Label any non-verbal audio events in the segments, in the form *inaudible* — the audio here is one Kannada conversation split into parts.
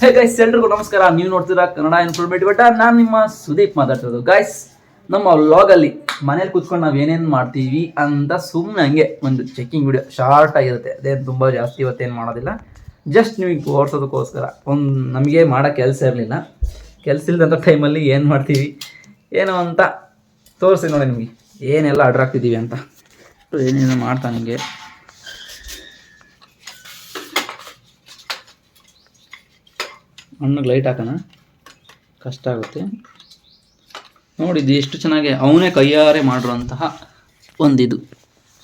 ಹೇ ಗೈಸ್ ಎಲ್ರಿಗೂ ನಮಸ್ಕಾರ. ನೀವು ನೋಡ್ತೀರಾ ಕನ್ನಡ ಇನ್ಫಾರ್ಮೇಟಿವ್ ಬಟ್ ನಾನು ನಿಮ್ಮ ಸುದೀಪ್ ಮಾತಾಡ್ತಿರೋದು. ಗೈಸ್ ನಮ್ಮ ವ್ಲಾಗಲ್ಲಿ ಮನೇಲಿ ಕೂತ್ಕೊಂಡು ನಾವು ಏನೇನು ಮಾಡ್ತೀವಿ ಅಂತ ಸುಮ್ಮನೆ ಹಂಗೆ ಒಂದು ಚೆಕ್ಕಿಂಗ್ ವಿಡಿಯೋ ಶಾರ್ಟ್ ಆಗಿರುತ್ತೆ. ಅದೇ ತುಂಬ ಜಾಸ್ತಿ ಇವತ್ತೇನು ಮಾಡೋದಿಲ್ಲ. ಜಸ್ಟ್ ನಿಮಗೆ ಓಡಿಸೋದಕ್ಕೋಸ್ಕರ ಒಂದು ನಮಗೆ ಮಾಡೋ ಕೆಲಸ ಇರಲಿಲ್ಲ. ಕೆಲಸ ಇಲ್ಲದಂಥ ಟೈಮಲ್ಲಿ ಏನು ಮಾಡ್ತೀವಿ, ಏನು ಅಂತ ತೋರಿಸಿ ನೋಡಿ ನಿಮಗೆ. ಏನೆಲ್ಲ ಆರ್ಡ್ರ್ ಆಗ್ತಿದ್ದೀವಿ ಅಂತ. ಏನೇನು ಮಾಡ್ತಾ ನಿಮಗೆ. ಹಣ್ಣಿಗೆ ಲೈಟ್ ಹಾಕೋಣ. ಕಷ್ಟ ಆಗುತ್ತೆ. ನೋಡಿದ್ದು ಎಷ್ಟು ಚೆನ್ನಾಗಿ ಅವನೇ ಕೈಯಾರೆ ಮಾಡಿರುವಂತಹ ಒಂದಿದು.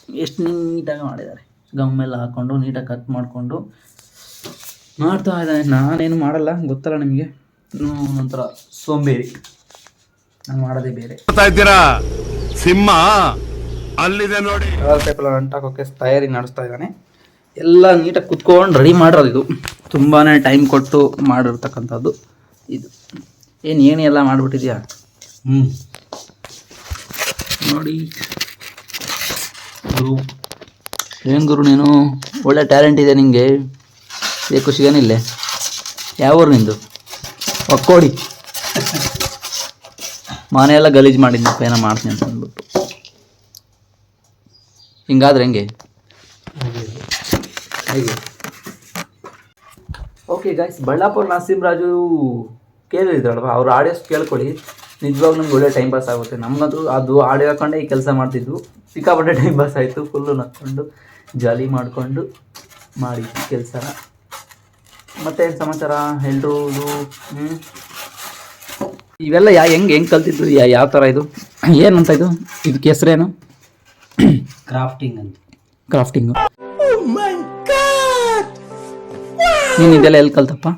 ಎಷ್ಟು ನೀಟಾಗಿ ಮಾಡಿದ್ದಾರೆ. ಗಮ್ಮೆಲ್ಲ ಹಾಕ್ಕೊಂಡು ನೀಟಾಗಿ ಕಟ್ ಮಾಡಿಕೊಂಡು. ಮಾಡ್ತಾ ಇದ್ದಾನೆ. ನಾನೇನು ಮಾಡಲ್ಲ ಗೊತ್ತಲ್ಲ ನಿಮಗೆ? ಒಂಥರ ಸೋಂಬೇರಿ. ನಾನು ಮಾಡೋದೇ ಬೇರೆ. ಇದ್ದೀರಾ? ಸಿಂಹ ಅಲ್ಲಿದೆ ನೋಡಿ. ಪೇಪರ್ ಅಂಟಾಕೋಕೆ ತಯಾರಿ ನಡೆಸ್ತಾ ಇದ್ದಾನೆ. ಎಲ್ಲ ನೀಟಾಗಿ ಕುತ್ಕೊಂಡು ರೆಡಿ ಮಾಡಿರೋದು ಇದು. ತುಂಬಾ ಟೈಮ್ ಕೊಟ್ಟು ಮಾಡಿರ್ತಕ್ಕಂಥದ್ದು ಇದು. ಏನು ಏನೆಲ್ಲ ಎಲ್ಲ ಮಾಡಿಬಿಟ್ಟಿದ್ಯಾ? ಹ್ಞೂ ನೋಡಿ. ಗುರು ಏನು ಗುರು ನೀನು? ಒಳ್ಳೆ ಟ್ಯಾಲೆಂಟ್ ಇದೆ ನಿಮಗೆ ಏ ಖುಷಿಗೇನಿಲ್ಲೇ. ಯಾವೂರು ನಿಂದು? ಒಕ್ಕೋಡಿ. ಮನೆಯೆಲ್ಲ ಗಲೀಜು ಮಾಡಿದ್ನಪ್ಪ ಏನೋ ಮಾಡ್ತೀನಿ ಅಂತ ಅಂದ್ಬಿಟ್ಟು. ಹಿಂಗಾದ್ರೆ ಹೆಂಗೆ. ಹೇಗೆ. ಓಕೆ ಗಾಯ್ಸ್ ಬಳ್ಳಾಪುರ ನರಸಿಂಹರಾಜು ಕೇಳಿದ್ರಲ್ವ? ಅವ್ರ ಆಡಿಯೋಸ್ ಕೇಳ್ಕೊಳ್ಳಿ. ನಿಜವಾಗ್ಲೂ ನಮ್ಗೆ ಒಳ್ಳೆ ಟೈಮ್ ಪಾಸ್ ಆಗುತ್ತೆ. ನಮ್ಮದು ಅದು ಆಡಿಯೋ ಹಾಕೊಂಡೇ ಈ ಕೆಲಸ ಮಾಡ್ತಿದ್ವು. ಸಿಕ್ಕಾಪಟ್ಟೆ ಟೈಮ್ ಪಾಸ್ ಆಯಿತು. ಫುಲ್ಲು ನಕ್ಕೊಂಡು ಜಾಲಿ ಮಾಡಿಕೊಂಡು ಮಾಡಿ ಕೆಲಸನ. ಮತ್ತೇನು ಸಮಾಚಾರ? ಎಲ್ರೂ ಹ್ಞೂ ಇವೆಲ್ಲ ಯಾ ಹೆಂಗೆ ಹೆಂಗೆ ಕಲ್ತಿದ್ರು ಯಾ ಯಾವ ಥರ ಇದು? ಏನಂತ ಇದು? ಇದಕ್ಕೆ ಹೆಸರೇನು? ಕ್ರಾಫ್ಟಿಂಗ್ ಅಂತ. ಕ್ರಾಫ್ಟಿಂಗು ನೀನು ಇದೆಲ್ಲ ಎಲ್ಲಿ ಕಲ್ತಪ್ಪ?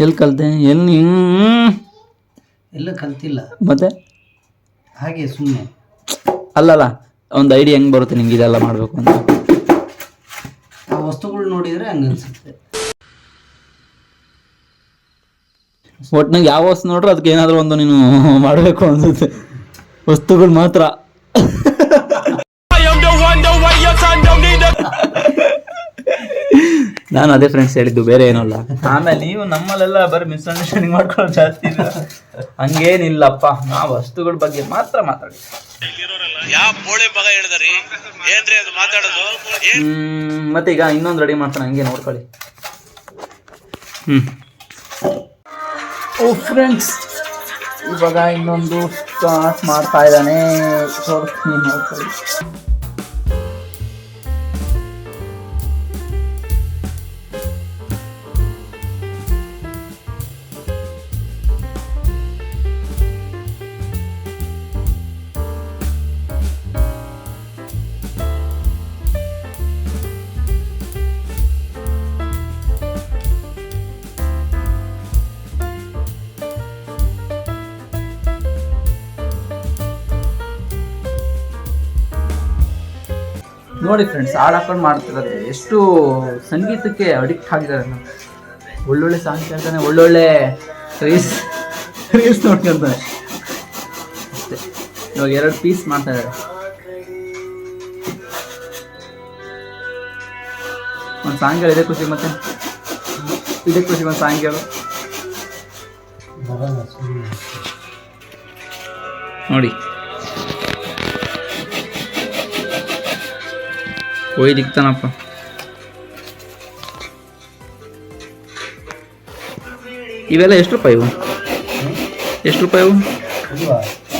ಎಲ್ಲಿ ಕಲ್ತೆ? ಎಲ್ಲಿ ಎಲ್ಲ ಕಲ್ತಿಲ್ಲ. ಮತ್ತೆ? ಹಾಗೆ ಸುಮ್ಮನೆ ಅಲ್ಲಲ್ಲ ಒಂದು ಐಡಿಯಾ ಹೆಂಗೆ ಬರುತ್ತೆ ನಿಮ್ಗೆ ಇದೆಲ್ಲ ಮಾಡಬೇಕು ಅಂತ? ಆ ವಸ್ತುಗಳು ನೋಡಿದರೆ ಹಂಗೆ ಅನ್ಸುತ್ತೆ. ಒಟ್ನಾಗ ಯಾವ ವಸ್ತು ನೋಡ್ರೆ ಅದಕ್ಕೆ ಏನಾದರೂ ಒಂದು ನೀನು *laughs* ಮಾಡಬೇಕು ಅನಿಸುತ್ತೆ. ವಸ್ತುಗಳು ಮಾತ್ರ. ನಾನು ಅದೇ ಫ್ರೆಂಡ್ಸ್ ಹೇಳಿದ್ದು ಬೇರೆ ಏನೂ ಅಲ್ಲ. ಆಮೇಲೆ ನೀವು ನಮ್ಮಲ್ಲೆಲ್ಲ ಬರೀ ಮಿಸ್ಅಂಡರ್ಸ್ಟ್ಯಾಂಡಿಂಗ್ ಮಾಡ್ಕೊಳ್ಳೋದು ಜಾಸ್ತಿ ಇದೆ. ಹಂಗೇನಿಲ್ಲಪ್ಪ ನಾವು ವಸ್ತುಗಳ ಬಗ್ಗೆ ಮಾತ್ರ ಮಾತಾಡಿ. ಯಾವ ಪೋಳಿ ಮಗ ಹೇಳಿದ್ರಿ? ಏನ್ರಿ ಅದು ಮಾತಾಡೋದು? ಏನ್? ಹ್ಮ್, ಮತ್ತೆ ಈಗ ಇನ್ನೊಂದು ರೆಡಿ ಮಾಡ್ತಾನೆ ಹಂಗೆ ನೋಡ್ಕೊಳ್ಳಿ. ಹ್ಞೂ ಓ ಫ್ರೆಂಡ್ಸ್ ಇವಾಗ ಇನ್ನೊಂದು ಸ್ಟಾರ್ಟ್ ಮಾಡ್ತಾ ಇದ್ದಾನೆ. ನೋಡ್ಕೊಳ್ಳಿ. ನೋಡಿ ಫ್ರೆಂಡ್ಸ್ ಹಾಡು ಹಾಕೊಂಡು ಮಾಡ್ತಿರೋದು ಎಷ್ಟು ಸಂಗೀತಕ್ಕೆ ಅಡಿಕ್ಟ್ ಆಗಿದ್ದಾರೆ ಒಳ್ಳೊಳ್ಳೆ ಸಾಂಗ್ ಕೇಳ್ತಾನೆ ಒಳ್ಳೊಳ್ಳೆ ರೀಲ್ಸ್ ರೀಲ್ಸ್ ನೋಡ್ಕೊಂತಾನೆ ಅಷ್ಟೇ. ಇವಾಗ ಎರಡು ಪೀಸ್ ಮಾಡ್ತಾ ಇದ್ದಾರೆ. ಒಂದು ಸಾಂಗ್ ಹೇಳಿ, ಇದೇ ಖುಷಿ ಮತ್ತೆ. ಇದೇ ಖುಷಿ ಒಂದು ಸಾಂಗ್ ಹೇಳು. ನೋಡಿ. ಹೋಯ್ ದಿಕ್ತಾನಪ್ಪ. ಇವೆಲ್ಲ ಎಷ್ಟು ರೂಪಾಯಿ ಇವು? ಎಷ್ಟು ರೂಪಾಯಿ ಇವು?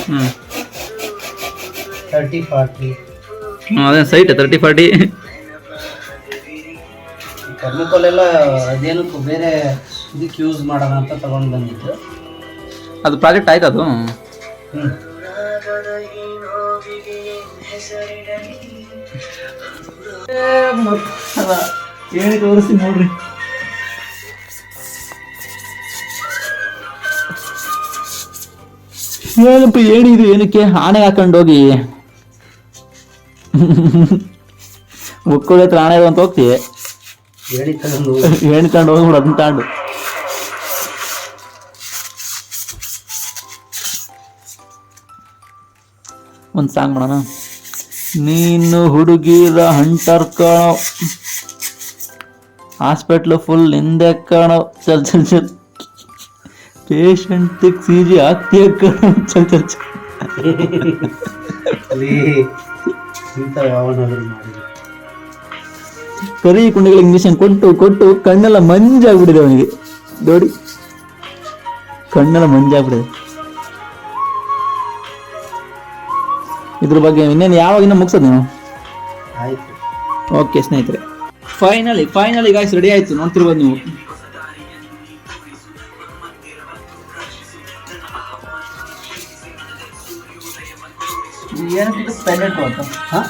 ಹ್ಞೂ ತರ್ಟಿ ಫಾರ್ಟಿ ಹ್ಞೂ ಅದೇ ಸೈಟ್ ತರ್ಟಿ ಫಾರ್ಟಿ ಕರ್ಮಕೋಲೆಲ್ಲ ಅದೇನಕ್ಕೂ ಬೇರೆ ಇದಕ್ಕೆ ಯೂಸ್ ಮಾಡೋಣ ಅಂತ ತಗೊಂಡು ಬಂದಿದ್ದು. ಅದು ಪ್ರಾಜೆಕ್ಟ್ ಆಯ್ತು ಅದು? ಹ್ಞೂ ಹೇಳಿ ತೋರಿಸಿ ನೋಡ್ರಿ. ಏನಪ್ಪ ಏನಿದು ಏನಕ್ಕೆ? ಆನೆ ಹಾಕೊಂಡು ಹೋಗಿ. ಒಕ್ಕುಳ ಹತ್ರ ಆಣೆ ಅಂತ ಹೋಗ್ತಿ? ಎಣ್ಕೊಂಡು ಹೋಗ್ಬಿಡು ಅದನ್ನ ತಾಂಡು. ಒಂದು ಸಾಂಗ್ ಮಾಡೋಣ. ನೀನು ಹುಡುಗಿರ ಹಂಟರ್ ಕಾಣೋ. ಹಾಸ್ಪಿಟ್ಲು ಫುಲ್ ಹಿಂದೆ ಕಾಣೋ. ಚಲ್ ಚಲ್ ಚಲ್. ಪೇಷಂಟ್ ಸಿ ಜಿ ಆಗ್ತೀಯ ಕಾಣೋ. ಚಲ್ ಚಲ್ ಕರಿ ಕುಂಡಿಗಳಿಗೆ ಇಂಜೆಕ್ಷನ್ ಕೊಟ್ಟು ಕೊಟ್ಟು ಕಣ್ಣೆಲ್ಲ ಮಂಜಾಗ್ಬಿಟ್ಟಿದೆ ಅವನಿಗೆ. ನೋಡಿ ಕಣ್ಣೆಲ್ಲ ಮಂಜಾಗ್ಬಿಟ್ಟಿದೆ. ಇದ್ರ ಬಗ್ಗೆ ಇನ್ನೇನು ಯಾವಾಗಿನ ಮುಗಿಸೋದು ನೀವು ಆಯ್ತು. ಓಕೆ ಸ್ನೇಹಿತರೆ. ಫೈನಲಿ ಫೈನಲಿ ಗಾಯ್ಸ್ ರೆಡಿ ಆಯ್ತು. ನೋಡ್ತಿರ್ಬೋದು ನೀವು. ಏನಕ್ಕೆ ಪೆಂಡೆಂಟ್ ಹಾಂ?